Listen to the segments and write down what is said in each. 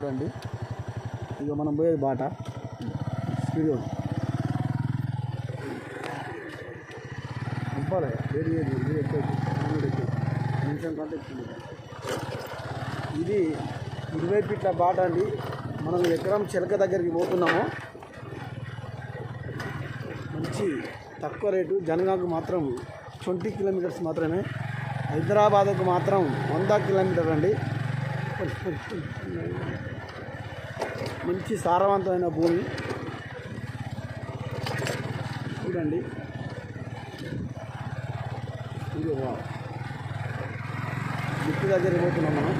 చూడండి ఇక మనం పోయేది బాట. స్పీడ్ పంపాలి ఇది ఎక్కువ నిమిషం కంటే ఇది ఇరవై ఫీట్ల బాట అండి. మనం ఎకరం చిలక దగ్గరికి పోతున్నాము. మంచి తక్కువ రేటు. జనగాకు మాత్రం ట్వంటీ కిలోమీటర్స్ మాత్రమే. హైదరాబాద్కు మాత్రం వంద కిలోమీటర్ అండి. మంచి సారవంతమైన భూమి. చూడండి. ఇది వా దగ్గర పోతున్నాం మనం.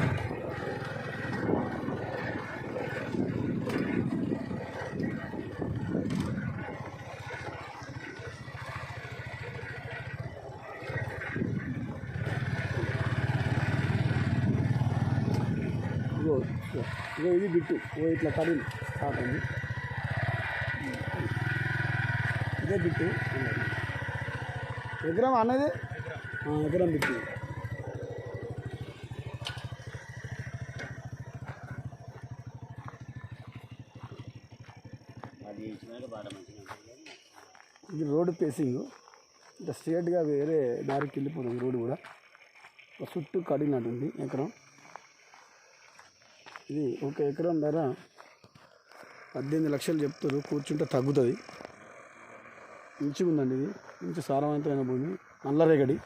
ఇగో ఇది బిట్టు. ఇగో ఇట్లా కడిలు స్టార్ట్ అయింది ఇదే బిట్టు. ఎకరం అన్నది? ఎకరం బిట్టు. ఇది రోడ్డు పేసింగ్ ఇంకా స్ట్రేట్గా వేరే దారికి వెళ్ళిపోతుంది రోడ్డు కూడా. చుట్టూ కడిగినట్టుంది ఎకరం. ఇది ఒక ఎకరం ధర పద్దెనిమిది లక్షలు చెప్తారు. కూర్చుంటే తగ్గుతుంది. మంచిగా ఉందండి ఇది. మంచి సారవంతమైన భూమి. నల్లరేగడి.